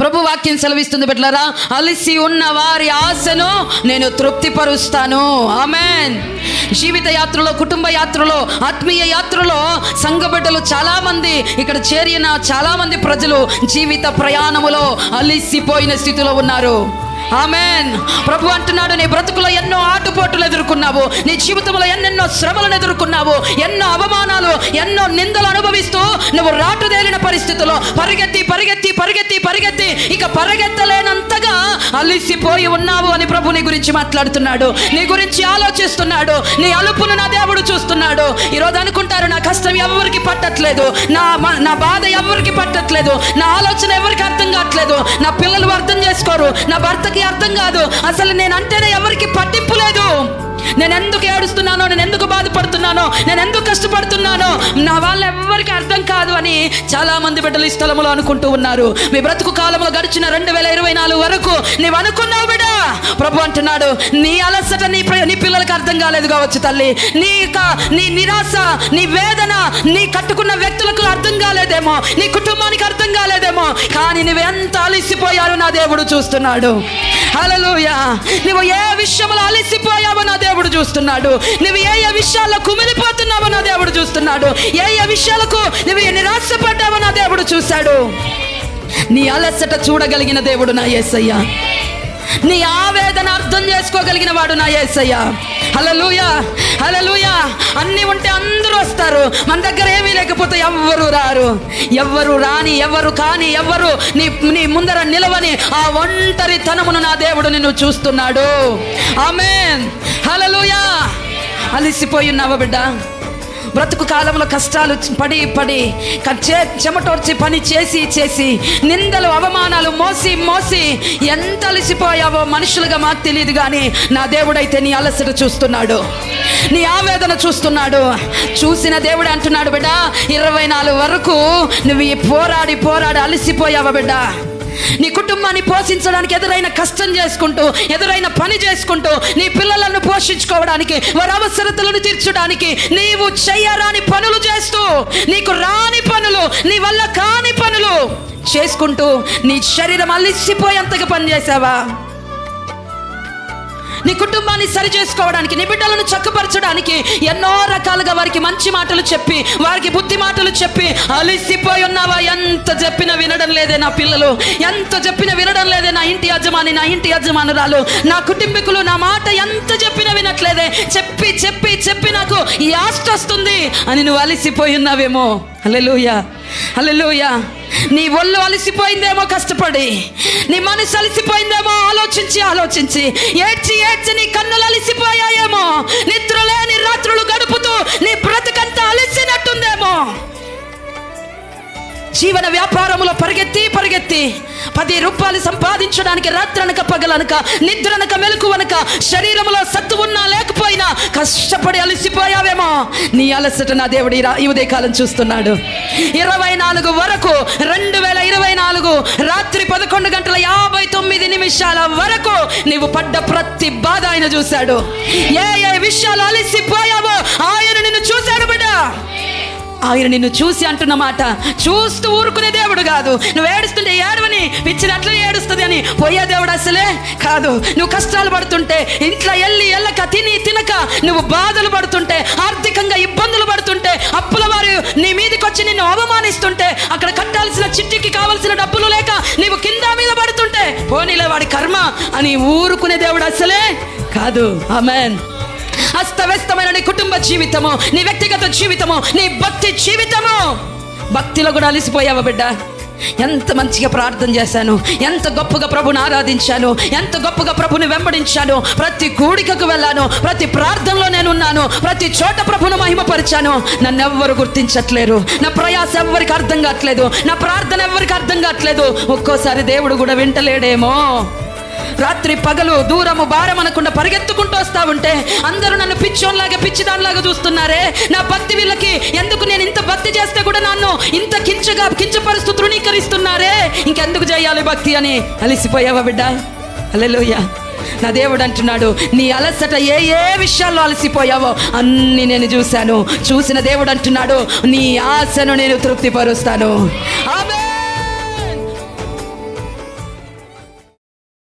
ప్రభు వాక్యం సెలవిస్తుంది బిడ్డలారా అలిసి ఉన్న వారి ఆశను నేను తృప్తిపరుస్తాను. ఆమెన్. జీవిత యాత్రలో కుటుంబ యాత్రలో ఆత్మీయ యాత్రలో సంఘ బిడ్డలు చాలా మంది ఇక్కడ చేరిన చాలా మంది ప్రజలు జీవిత ప్రయాణములో అలిసిపోయిన స్థితిలో ఉన్నారు. ఆమెన్. ప్రభు అంటున్నాడు నీ బ్రతుకులో ఎన్నో ఆటుపోటులు ఎదుర్కొన్నావు నీ జీవితంలో ఎన్నెన్నో శ్రమలను ఎదుర్కొన్నావు ఎన్నో అవమానాలు ఎన్నో నిందలు అనుభవిస్తూ నువ్వు రాటుదేలిన పరిస్థితుల్లో పరిగెత్తి పరిగెత్తి పరిగెత్తి పరిగెత్తి ఇక పరిగెత్తలేనంతగా అలిసిపోయి ఉన్నావు అని ప్రభు నీ గురించి మాట్లాడుతున్నాడు నీ గురించి ఆలోచిస్తున్నాడు నీ అలుపును నా దేవుడు చూస్తున్నాడు. ఈరోజు అనుకుంటారు నా కష్టం ఎవరికి పట్టట్లేదు నా నా బాధ ఎవరికి పట్టట్లేదు నా ఆలోచన ఎవరికి అర్థం కావట్లేదు నా పిల్లలు అర్థం చేసుకోరు నా భర్తకి అర్థం కాదు. అసలు నేను అంటేనే ఎవరికి పట్టింపు లేదు. నేను ఎందుకు ఏడుస్తున్నానో నేను ఎందుకు బాధపడుతున్నానో నేను ఎందుకు కష్టపడుతున్నానో నా వాళ్ళ ఎవరికి అర్థం కాదు అని చాలా మంది బిడ్డలు ఈ స్థలంలో అనుకుంటూ ఉన్నారు. మీ బ్రతుకు కాలంలో గడిచిన రెండు వేల ఇరవై నాలుగు వరకు నీవు అనుకున్నావు బిడ్డ. ప్రభు అంటున్నాడు నీ అలసట నీ నీ పిల్లలకు అర్థం కాలేదు కావచ్చు తల్లి. నీ నీ నిరాశ నీ వేదన నీ కట్టుకున్న వ్యక్తులకు అర్థం కాలేదేమో. నీ కుటుంబానికి అర్థం కాలేదేమో. కానీ నువ్వు ఎంత అలసిపోయావు నా దేవుడు చూస్తున్నాడు. హలలుయా నువ్వు ఏ విషయంలో అలసిపోయావో నా దేవుడు చూస్తున్నాడు. నువ్వు ఏ ఏ విషయాల్లో కుమిలిపోతున్నావో నా దేవుడు చూస్తున్నాడు. ఏ ఏ విషయాలకు నువ్వు ఆశపడ్డావు నా దేవుడు చూశాడు. నీ అలసట చూడగలిగిన దేవుడు నా యేసయ్య నీ ఆవేదన అర్థం చేసుకోగలిగిన వాడు నా యేసయ్య హలలుయా హలలుయా అన్నీ ఉంటే అందరూ వస్తారు. మన దగ్గర ఏమీ లేకపోతే ఎవ్వరు రారు. ఎవ్వరు రాని ఎవ్వరు కాని ఎవ్వరు నీ నీ ముందర నిలవని ఆ ఒంటరి తనమును నా దేవుడు నిన్ను చూస్తున్నాడు. ఆమెన్. హలలుయా అలిసిపోయి ఉన్నావా బిడ్డ? బ్రతుకు కాలంలో కష్టాలు పడి పడి చే- చెమటోర్చి పని చేసి చేసి నిందలు అవమానాలు మోసి మోసి ఎంత అలసిపోయావో మనుషులుగా మాకు తెలియదు కానీ నా దేవుడైతే నీ అలసట చూస్తున్నాడు. నీ ఆవేదన చూస్తున్నాడు. చూసిన దేవుడు అంటున్నాడు బిడ్డ ఇరవై నాలుగు వరకు నువ్వు పోరాడి పోరాడి అలసిపోయావా బిడ్డ? నీ కుటుంబాన్ని పోషించడానికి ఎదురైన కష్టం చేసుకుంటూ ఎదురైన పని చేసుకుంటూ నీ పిల్లలను పోషించుకోవడానికి వారి అవసరతలను తీర్చడానికి నీవు చెయ్యరాని పనులు చేస్తూ నీకు రాని పనులు నీ వల్ల కాని పనులు చేసుకుంటూ నీ శరీరం అలిసిపోయేంతగా పనిచేసావా? నీ కుటుంబాన్ని సరి చేసుకోవడానికి నీ బిడ్డలను చక్కపరచడానికి ఎన్నో రకాలుగా వారికి మంచి మాటలు చెప్పి వారికి బుద్ధి మాటలు చెప్పి అలిసిపోయి ఉన్నావా? ఎంత చెప్పినా వినడం లేదే నా పిల్లలు. ఎంత చెప్పినా వినడం లేదే నా ఇంటి యజమాని నా ఇంటి యజమానురాలు. నా కుటుంబీకులు నా మాట ఎంత చెప్పినా వినట్లేదే. చెప్పి చెప్పి చెప్పి నాకు ఈ ఆస్తి వస్తుంది అని నువ్వు అలిసిపోయి ఉన్నావేమో. అల్లెలుయా అల్లెలుయా నీ ఒళ్ళు అలసిపోయిందేమో కష్టపడి నీ మనసు అలసిపోయిందేమో ఆలోచించి ఆలోచించి ఏడ్చి ఏడ్చి నీ కన్నులు అలసిపోయాయేమో నిద్రలేని రాత్రులు గడుపుతూ నీ బ్రతుకంతా అలసినట్టుందేమో. జీవన వ్యాపారములో పరిగెత్తి పరిగెత్తి పది రూపాయలు సంపాదించడానికి రాత్రనక పగలనక నిద్రనక మెలకువనక శరీరంలో సత్తు ఉన్నా లేకపోయినా కష్టపడి అలసిపోయావేమో. నీ అలసట నా దేవుడు ఈ ఉదయకాలం చూస్తున్నాడు. ఇరవై నాలుగు వరకు నిమిషాల వరకు నీవు పడ్డ ప్రతి బాధ ఆయన చూశాడు. ఏ ఏ విషయాలు అలసిపోయావో ఆయన నిన్ను చూశాడు బిడ్డ. ఆయన నిన్ను చూసి అంటున్న మాట చూస్తూ ఊరుకునే దేవుడు కాదు. నువ్వు ఏడుస్తుంటే ఏడవని పిచ్చినట్లు ఏడుస్తుంది అని పోయే దేవుడు అసలే కాదు. నువ్వు కష్టాలు పడుతుంటే ఇంట్లో వెళ్ళి వెళ్ళక తిని తినక నువ్వు బాధలు పడుతుంటే ఆర్థికంగా ఇబ్బందులు పడుతుంటే అప్పుల వారు నీ మీదకి వచ్చి నిన్ను అవమానిస్తుంటే అక్కడ కట్టాల్సిన చిట్టికి కావాల్సిన డబ్బులు లేక నీవు కింద మీద పడుతుంటే పోనీలే వాడి కర్మ అని ఊరుకునే దేవుడు అసలే కాదు. అమెన్ అస్తవ్యస్తమైన నీ కుటుంబ జీవితము నీ వ్యక్తిగత జీవితము నీ భక్తి జీవితము. భక్తిలో కూడా అలసిపోయావా బిడ్డ? ఎంత మంచిగా ప్రార్థన చేశాను ఎంత గొప్పగా ప్రభుని ఆరాధించాను ఎంత గొప్పగా ప్రభుని వెంబడించాను ప్రతి కూడికకు వెళ్ళాను ప్రతి ప్రార్థనలో నేను ఉన్నాను ప్రతి చోట ప్రభును మహిమపరిచాను. నన్ను ఎవ్వరు గుర్తించట్లేరు నా ప్రయాస ఎవ్వరికి అర్థం కావట్లేదు నా ప్రార్థన ఎవ్వరికి అర్థం కావట్లేదు. ఒక్కోసారి దేవుడు కూడా వింటలేడేమో. రాత్రి పగలు దూరము భారం అనకుండా పరిగెత్తుకుంటూ వస్తా ఉంటే అందరూ నన్ను పిచ్చోన్లాగా పిచ్చిదానిలాగా చూస్తున్నారే. నా భక్తి వీళ్ళకి ఎందుకు నేను ఇంత భక్తి చేస్తే కూడా నన్ను ఇంత కించగా కించపరుస్తూ తృణీకరిస్తున్నారే? ఇంకెందుకు చేయాలి భక్తి అని అలిసిపోయావా బిడ్డ? అలెలుయ్యా నా దేవుడు అంటున్నాడు నీ అలసట ఏ ఏ విషయాల్లో అలసిపోయావో అన్ని నేను చూశాను. చూసిన దేవుడు అంటున్నాడు నీ ఆశను నేను తృప్తిపరుస్తాను. ఆమె